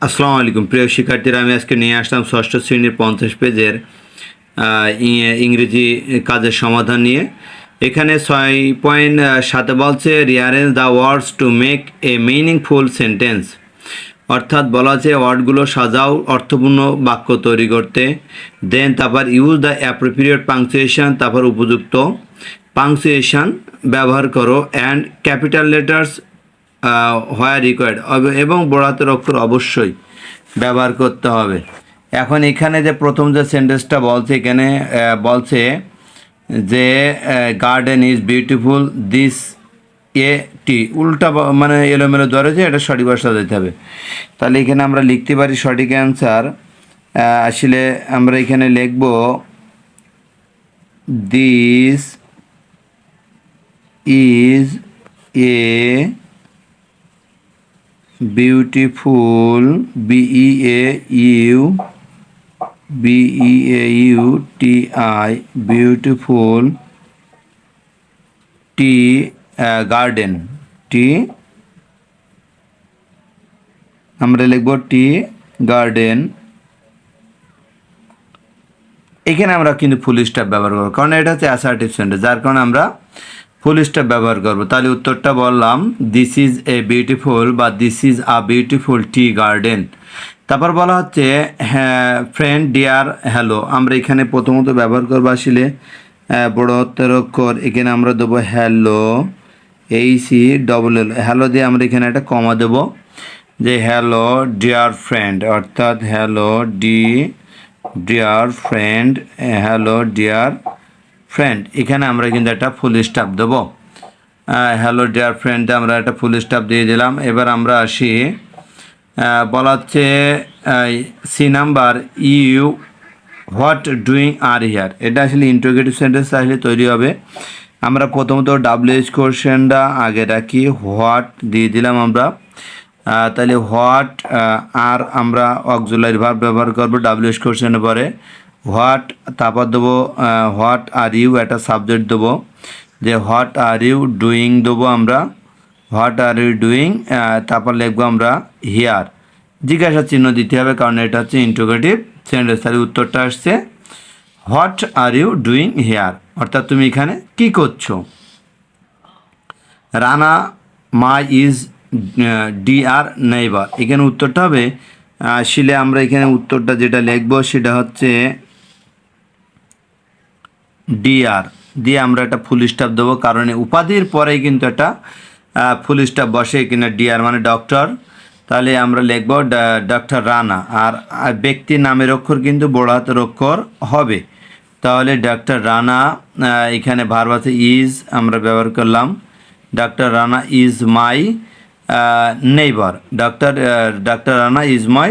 আসসালামু আলাইকুম। প্রিয় শিক্ষার্থীরা, আমি আজকে নিয়ে আসলাম ষষ্ঠ শ্রেণির পঞ্চাশ পেজের ই- ইংরেজি কাজের সমাধান নিয়ে। এখানে ছয় পয়েন্ট সাথে বলছে rearrange the words to make a meaningful sentence অর্থাৎ বলা আছে ওয়ার্ডগুলো সাজাও, অর্থপূর্ণ বাক্য তৈরি করতে। দেন তারপর ইউজ দ্য অ্যাপ্রোপ্রিয়েট পাংচুয়েশন তারপর, উপযুক্ত পাংচুয়েশন ব্যবহার করো। And capital letters where required এবং বড়াতের অক্ষর অবশ্যই ব্যবহার করতে হবে। এখন এখানে যে প্রথম যে সেন্টেন্সটা বলছে, এখানে বলছে যে garden is beautiful this a টি উল্টা মানে এলোমেলো ধরেছে এটা সঠিক ভাষা দিতে হবে। তাহলে এখানে আমরা লিখতে পারি সঠিক অ্যান্সার আসলে আমরা এখানে লিখব this is a beautiful B E A U B E A U T I beautiful T garden T আমরা লিখব টি গার্ডেন এখানে আমরা কিন্তু ফুল স্টপ ব্যবহার করব, কারণ এটা হচ্ছে অ্যাসার্টিভ সেন্টেন্স যার কারণে আমরা ফুল স্টপ ব্যবহার করব। তাহলে উত্তরটা বললাম দিস ইজ এ বিউটিফুল বা this is a beautiful T garden তারপর বলা হচ্ছে হ্যাঁ ফ্রেন্ড ডিয়ার হ্যালো আমরা এখানে প্রথমত ব্যবহার করব আসলে আহ, বড় হাতের অক্ষর। এখানে আমরা দেবো হ্যালো এই সি ডবল এল হ্যালো দিয়ে আমরা এখানে একটা কমা দেবো যে হ্যালো ডিয়ার ফ্রেন্ড অর্থাৎ hello D dear friend hello dear friend এখানে আমরা কিন্তু একটা ফুল স্টাফ দেবো। হ্যালো ডিয়ার ফ্রেন্ড আমরা একটা ফুল স্টাফ দিয়ে দিলাম। এবার আমরা আসি বলা হচ্ছে C number you what doing are here এটা আসলে ইন্টোগেটিভ সেন্টেন্স আসলে তৈরি হবে। আমরা প্রথমত ডাব্লিউএইচ কোশ্চেনটা আগে রাখি হোয়াট দিয়ে দিলাম আমরা। তাহলে হোয়াট আর আমরা অক্সুলারি ভার্ব ব্যবহার করব ডাব্লিউএইচ কোশ্চেনের পরে। হোয়াট তারপর দেবো হোয়াট আর ইউ একটা সাবজেক্ট দেবো। যে হোয়াট আর ইউ ডুইং দেবো আমরা, হোয়াট আর ইউ ডুইং তারপর লিখব আমরা হিয়ার। জিজ্ঞাসা চিহ্ন দিতে হবে কারণ এটা হচ্ছে ইন্টোগেটিভ সেন্টেন্স তাহলে উত্তরটা আসছে। What are you doing here, অর্থাৎ তুমি এখানে কি করছ? Rana, my is D R neighbour. এখানে উত্তরটা হবে আসলে আমরা এখানে উত্তরটা যেটা লিখব সেটা হচ্ছে ডিআর দিয়ে আমরা একটা ফুল স্টপ দেবো, কারণ উপাধির পরেই কিন্তু একটা ফুল স্টপ বসে কিনা ডিআর মানে ডক্টর তাহলে আমরা লিখব ডক্টর রানা। আর ব্যক্তির নামের অক্ষর কিন্তু বড় হাতের অক্ষর হবে। তাহলে ডক্টর রানা এখানে ভার্ব আছে ইজ আমরা ব্যবহার করলাম। Doctor Rana is my neighbour doctor doctor Rana is my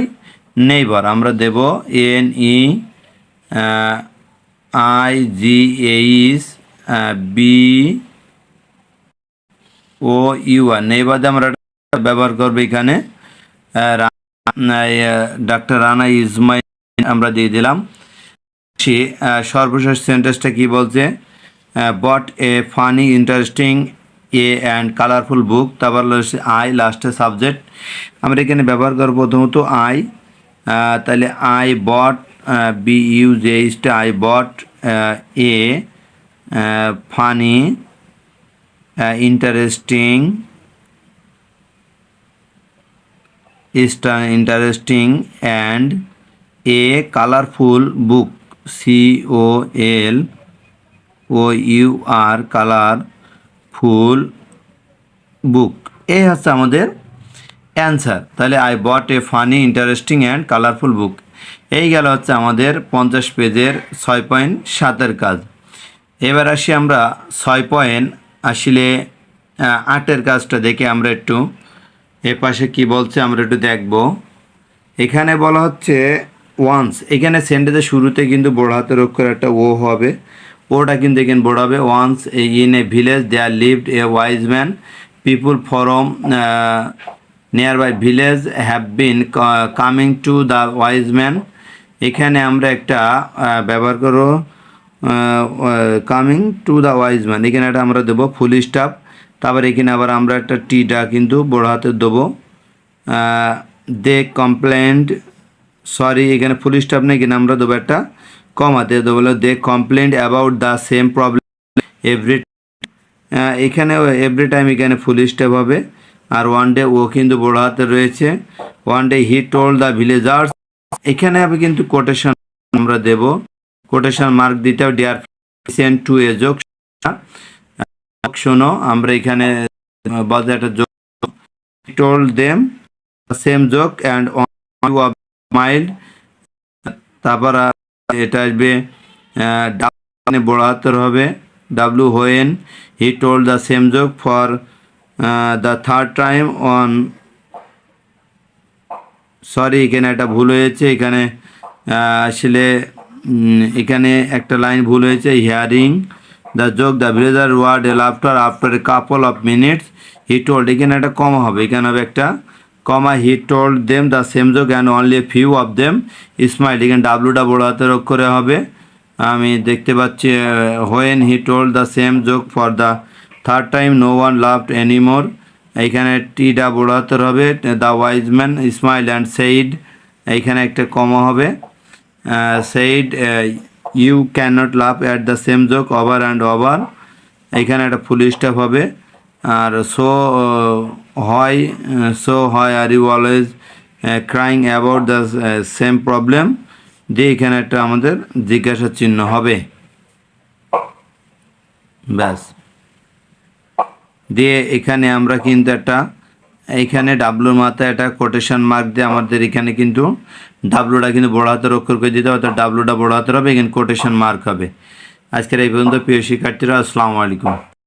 neighbour আমরা দেব N E I G H B O U R নেইবাদে আমরা ব্যবহার করব এখানে ডাক্তার রানা ইজমাই আমরা দিয়ে দিলাম। সে সর্বশেষ সেন্টেন্সটা কি বলছে? Bought a funny interesting a and colourful book তারপর আই লাস্টে সাবজেক্ট আমরা এখানে ব্যবহার করব প্রথমত আই তাহলে I bought B U J I bought a funny interesting interesting and a colourful book C O L O U R colour full book এই হচ্ছে আমাদের অ্যান্সার তাহলে I bought a funny interesting and colourful book এই গেল হচ্ছে আমাদের পঞ্চাশ পেজের ছয় পয়েন্ট সাতের কাজ। এবার আসি আমরা ছয় পয়েন্ট, আসলে আটের কাজটা দেখে আমরা একটু এ পাশে কি বলছে আমরা একটু দেখব। এখানে বলা হচ্ছে ওয়ান্স এখানে সেন্টেন্সের শুরুতে কিন্তু বড় হাতের অক্ষর একটা ও হবে। ওটা কিন্তু এখানে বড় হবে once in a village there lived a wise man people from nearby village have been coming to the wise man এখানে আমরা একটা ব্যবহার করো coming to the wise man এখানে একটা আমরা দেবো ফুল স্টাফ তারপর এখানে আবার আমরা একটা টিটা কিন্তু বড় হাতে দেবো। দে কমপ্লেন্ট সরি এখানে ফুল স্টাফ নেই কিনা আমরা দেবো একটা কমা দিয়ে দেবো they complained about the same problem every এখানে এভরি টাইম এখানে ফুল স্টপ হবে। আর ওয়ান ডে ও কিন্তু বড় হাতে রয়েছে। One day he told the villagers এখানে আমি কিন্তু কোটেশন আমরা দেব। কোটেশন মার্ক দিতে হবে dear sent to a joke শোনো। আমরা এখানে বাদে একটা যোগ টোল দেম সেম যোগ অ্যান্ড মাইল্ড তারপর আহ, এটা আসবে ডাবল বড় হাতের হবে W when he told the same যোগ for the third time on sorry এখানে একটা ভুল হয়েছে, এখানে আসলে এখানে একটা লাইন ভুল হয়েছে hearing the joke the villager word L after after a couple of minutes he told এখানে একটা কমা হবে, এখানে হবে একটা comma he told them the same joke and only few of them smile এখানে ডাব্লুটা বড় হাতের অক্ষরে হবে, আমি দেখতে পাচ্ছি when he told the same joke for the third time no one laughed anymore এইখানে টিটা বড় হবে the wise man smile and said এইখানে একটা কমা হবে said you can not laugh at the same joke over and over এইখানে একটা full stop হবে, আর সো হয় সো হয় are you always crying about the same problem দিয়ে এখানে একটা আমাদের জিজ্ঞাসা চিহ্ন হবে। ব্যাস। দিয়ে এখানে আমরা কিন্তু একটা এইখানে ডাব্লুর মাথায় একটা কোটেশন মার্ক দিয়ে আমাদের এখানে কিন্তু ডাব্লুটা কিন্তু বড় হাতের অক্ষর করে দিতে হবে, অর্থাৎ ডাব্লুটা বড় হাতের হবে, এখানে কোটেশন মার্ক হবে। আজকের এই পর্যন্ত, প্রিয় শিক্ষার্থীরা, আসসালামু আলাইকুম।